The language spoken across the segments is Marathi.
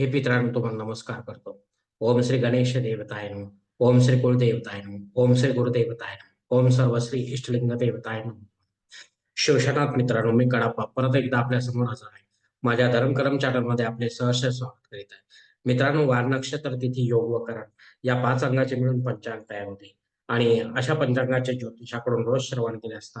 हे मित्रांनो तुम्हाला नमस्कार करतो. ओम श्री गणेश देवताय नम. ओम श्री कुलदेवताय नम. ओम श्री गुरुदेवताय नम. ओम सर्व श्री इष्टलिंग देवताय नम. शिवशनाथ मित्रांनो मी कडापा परत एकदा आपल्यासमोर हजर आहे. माझ्या धर्मकरम चॅनलमध्ये आपले सहर्ष स्वागत करीत आहे. मित्रांनो वार नक्षत्र तिथी योग व करण या पाच अंगाचे मिळून पंचांग तयार होते. आणि अशा पंचांगाच्या ज्योतिषाकडून रोज श्रवण केले असता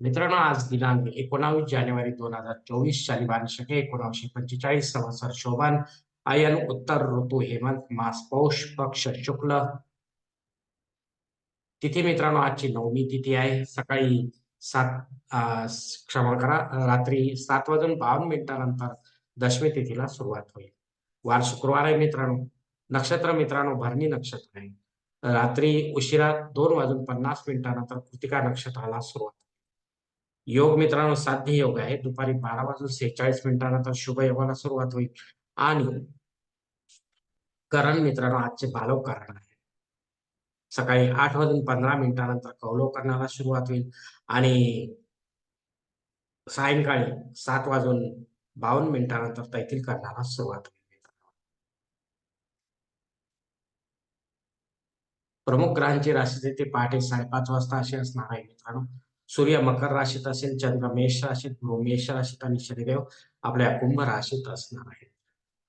मित्रांनो आज दिनांक एकोणावीस जानेवारी दोन हजार चोवीस साली शके एकोणावीसशे पंचेचाळीस संवत्सर शोभान आयन उत्तर ऋतू हेमंत मास पौष पक्ष शुक्ल. तिथी मित्रांनो आजची नवमी तिथी आहे. सकाळी सात क्षमा करा रात्री सात वाजून बावन्न मिनिटानंतर दशमी तिथीला सुरुवात होईल. वार शुक्रवार आहे मित्रांनो. नक्षत्र मित्रांनो भरणी नक्षत्र आहे. रात्री उशिरा दोन वाजून पन्नास मिनिटानंतर कृतिका नक्षत्राला सुरुवात योग मित्रांनो साध्य योग आहे. दुपारी बारा वाजून सेहेचाळीस मिनिटानंतर शुभ योगाला सुरुवात होईल. आणि करण मित्रांनो आजचे बालव करण आहे. सकाळी आठ वाजून पंधरा मिनिटानंतर कौलव सुरुवात होईल. आणि सायंकाळी सात वाजून बावन्न मिनिटानंतर तैथील करण्याला सुरुवात होईल. प्रमुख ग्रहांची राशी ते पहाटे साडेपाच वाजता अशी असणार आहे मित्रांनो. सूर्य मकर राशीत असेल चंद्र मेष राशीत मेष राशीत आणि शनिदेव आपल्या कुंभ राशीत असणार आहे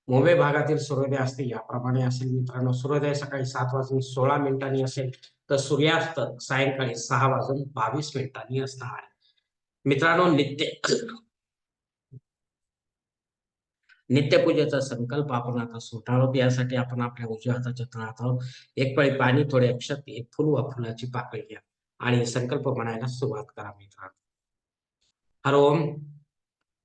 मुंबई भागातील सूर्योदय असते याप्रमाणे असेल मित्रांनो. सूर्योदय सकाळी सात वाजून सोळा मिनिटांनी असेल तर सूर्यास्त सायंकाळी सहा वाजून बावीस मिनिटांनी असणार आहे. मित्रांनो नित्य नित्यपूजेचा संकल्प आपण आता सुटाळतो यासाठी आपण आपल्या उजव्या हाताच्या तळात आहोत. एक पळी पाणी थोडे अक्षत एक फुल व फुलाची पाकळी घ्या. आणि संकल्प म्हणायला सुरुवात करा मित्रांनो. हर ओम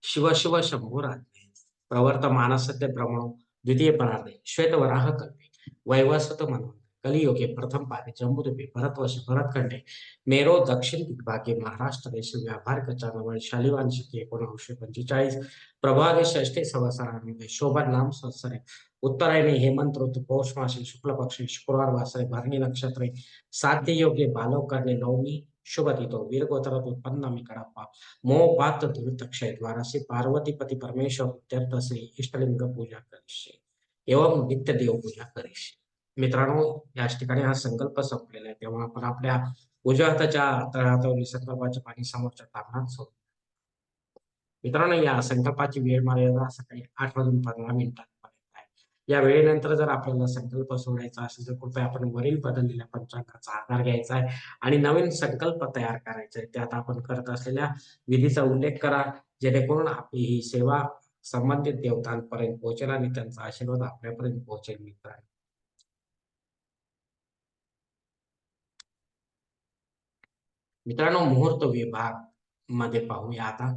शिव शिव शंभूराज्ञे प्रवर्त मानसत्य ब्रह्मणो द्वितीय परार्धे. श्वेत वराह कल्पे वैवस्वत मनोन कलियोगे प्रथम पारे जम्बूद्वीपे भरतवश. भरतखंडे. मेरो दक्षिण दिग्भागे. महाराष्ट्र देश व्यापार कचानवळ शालिवान शके एकोणीसशे पंचेचाळीस. प्रभागे षष्टे संवत्सरामध्ये शोभा नाम संसरे. उत्तरायणी हेमंत ऋतू पौष मासे शुक्ल पक्षी शुक्रवार वासरे भरणी नक्षत्रे साध्य योग्य बालवकरणे नवमी शुभ तिथो वीरगोत्रात उत्पन्न मी कडाप्पा मोह पात धृत क्षय द्वारासी पार्वतीपती परमेश्वर तीर्थ श्री इष्टलिंग पूजा करिष्ये एवं नित्य देव पूजा करिष्ये. मित्रांनो याच ठिकाणी हा संकल्प संपलेला आहे. तेव्हा आपण आपल्या उजव्या हाताच्या तळहातावरील संकल्पाचे पाणी समोरच्या तापणात सोड मित्रांनो या संकल्पाची वेळ मर्यादा सकाळी आठ वाजून पंधरा मिनिटांपर्यंत या वेळेनंतर जर आपल्याला संकल्प सोडायचा असेल तर कृपया आपण वरील बदललेल्या पंचांगाचा आधार घ्यायचा आहे आणि नवीन संकल्प तयार करायचा आहे. त्यात आपण करत असलेल्या विधीचा उल्लेख करा जेणेकरून आपली ही सेवा संबंधित देवतांपर्यंत पोहोचेल आणि त्यांचा आशीर्वाद आपल्यापर्यंत पोहोचेल मित्रांनो मित्रांनो मुहूर्त विभागमध्ये पाहूया आता.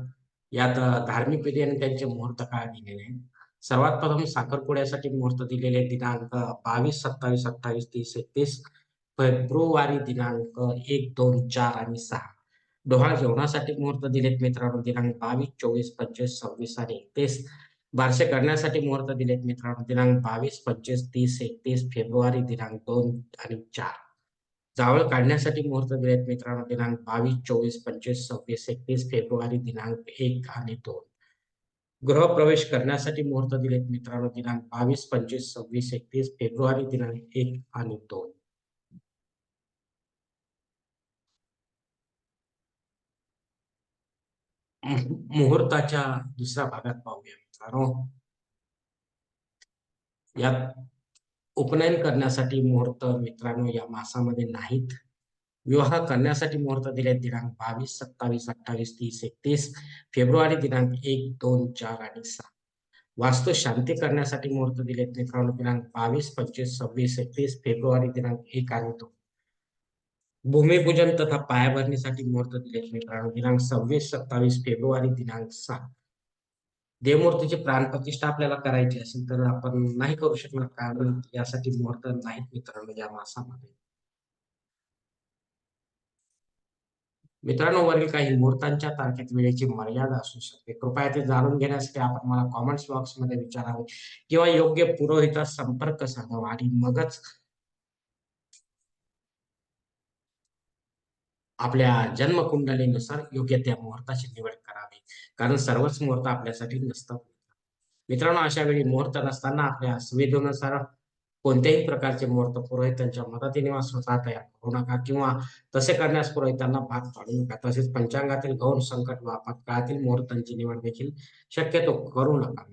यात धार्मिक विधी आणि त्यांचे मुहूर्त काळ दिलेले आहेत सर्वात प्रथम साखरपुड्यासाठी मुहूर्त दिलेले दिनांक बावीस सत्तावीस अठ्ठावीस तीस एकतीस फेब्रुवारी दिनांक एक दोन चार आणि सहा. डोहाळ जेवणासाठी मुहूर्त दिलेत मित्रांनो दिनांक बावीस चोवीस पंचवीस सव्वीस आणि एकतीस. बारसे करण्यासाठी मुहूर्त दिलेत मित्रांनो दिनांक बावीस पंचवीस तीस एकतीस फेब्रुवारी दिनांक दोन आणि चार. जावळ काढण्यासाठी मुहूर्त दिलेत मित्रांनो दिनांक बावीस चोवीस पंचवीस सव्वीस एकतीस फेब्रुवारी दिनांक एक आणि दोन. गृह प्रवेश करण्यासाठी मुहूर्त दिलेत मित्रांनो दिनांक बावीस पंचवीस सव्वीस एकतीस फेब्रुवारी दिनांक एक आणि दोन. मुहूर्ताच्या दुसऱ्या भागात पाहूया मित्रांनो. यात उपनयन करण्यासाठी मुहूर्त मित्रांनो या मासामध्ये नाहीत. विवाह करण्यासाठी मुहूर्त दिले दिनांक बावीस सत्तावीस अठ्ठावीस तीस एकतीस फेब्रुवारी दिनांक एक दोन चार आणि सहा वास्तू शांती करण्यासाठी मुहूर्त दिलेत. मित्रांनो दिनांक बावीस पंचवीस सव्वीस एकतीस फेब्रुवारी दिनांक एक आणि दोन भूमिपूजन तथा पायाभरणीसाठी मुहूर्त दिलेत. मित्रांनो दिनांक सव्वीस सत्तावीस फेब्रुवारी दिनांक सात. देवमूर्तीची प्राणप्रतिष्ठा आपल्याला करायची असेल तर आपण नाही करू शकणार. कारण यासाठी मुहूर्त नाहीत मित्रांनो या मासामध्ये. मित्रांनो वरील काही मुहूर्तांच्या तारखेत वेळेची मर्यादा असू शकते. कृपया ते जाणून घेण्यासाठी आपण मला कॉमेंट्स बॉक्समध्ये विचारावे किंवा योग्य पुरोहितास संपर्क साधावा आणि मगच आपल्या जन्मकुंडलीनुसार योग्य त्या मुहूर्ताची निवड करावी. कारण सर्वच मुहूर्त आपल्यासाठी नसतात. मित्रांनो अशा वेळी मुहूर्त नसताना आपल्या सुविधेनुसार कोणत्याही प्रकारचे मुहूर्त पुरोहितांच्या मदतीने स्वतः तयार करू नका किंवा तसे करण्यास पुरोहितांना भाग पाडू नका. तसेच पंचांगातील गौण संकट व आपत्काळातील मुहूर्तांची निवड देखील शक्यतो करू नका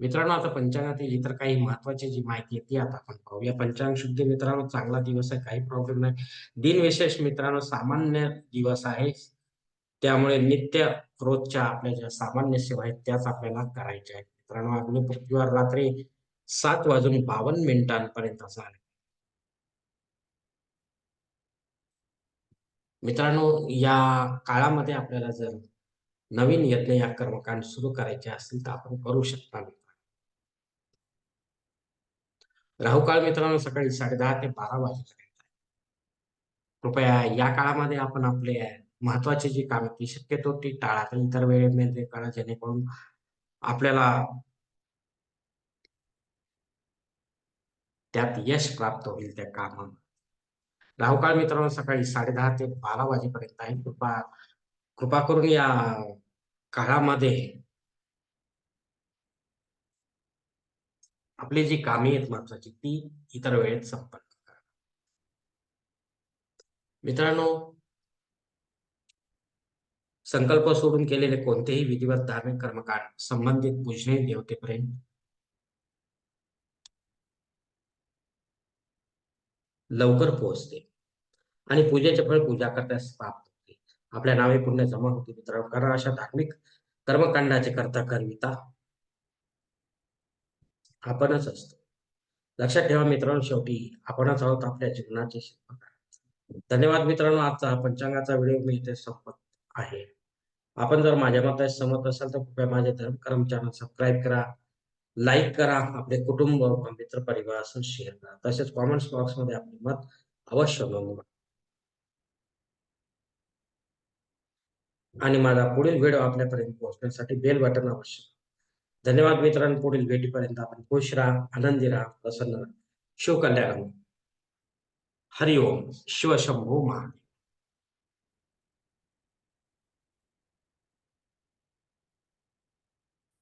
मित्रांनो. आता पंचांगातील इतर काही महत्वाची जी माहिती आहे ती आता आपण पाहूया. पंचांग शुद्धी मित्रांनो चांगला दिवस आहे काही प्रॉब्लेम नाही. दिन विशेष मित्रांनो सामान्य दिवस आहे. त्यामुळे नित्य रोजच्या आपल्या ज्या सामान्य सेवा आहेत त्याच आपल्याला करायच्या आहेत. मित्रांनो अग्नि पृथ्वीवर रात्री सात वाजून बावन्न मिनिटांपर्यंत झाले मित्रांनो या काळामध्ये आपल्याला जर नवीन यज्ञ या कर्मकांड सुरू करायचे असतील तर आपण करू शकता राहू काळ मित्रांनो सकाळी साडे दहा ते बारा वाजेपर्यंत कृपया या काळामध्ये आपण आपले महत्वाची जी कामे ती शक्यतो ती टाळा इतर वेळेमध्ये करा जेणेकरून आपल्याला त्यात यश प्राप्त होईल त्या कामामध्ये राहुकाळ मित्रांनो सकाळी साडे दहा ते बारा वाजेपर्यंत आहे. कृपा कृपा करून या काळामध्ये आपली जी कामे आहेत महत्वाची ती इतर वेळेत संपन्न करा. मित्रांनो संकल्प सोडून केलेले कोणतेही विधिवत धार्मिक कर्मकांड संबंधित पूजने देवतेपर्यंत लवकर पोहोचते. आणि पूजेचे फळ पूजा करण्यास प्राप्त होते. आपल्या नावे पुण्य जमा होते मित्रांनो. कारण अशा धार्मिक कर्मकांडाचे करता करविता आपणच असतो. लक्षात ठेवा मित्रांनो शेवटी आपणच आहोत आपल्या जीवनाचे शिल्पकार धन्यवाद मित्रांनो. आजचा पंचांगाचा व्हिडिओ मी इथे संपत आहे. आपण जर माझ्या मताशी सहमत असाल तर कृपया माझे धर्मकर्म चॅनल सबस्क्राईब करा लाईक करा आपले कुटुंब मित्र परिवार असं शेअर करा. तसेच कॉमेंट्स बॉक्समध्ये आपले मत अवश्य नोंदवा. आणि माझा पुढील व्हिडिओ आपल्यापर्यंत पोहोचण्यासाठी बेल बटन आवश्यक धन्यवाद मित्रांनो. पुढील भेटीपर्यंत आपण खुश राहा आनंदी राहा प्रसन्न राहा. शिवकल्याण हरिओम. शिवशंभू महा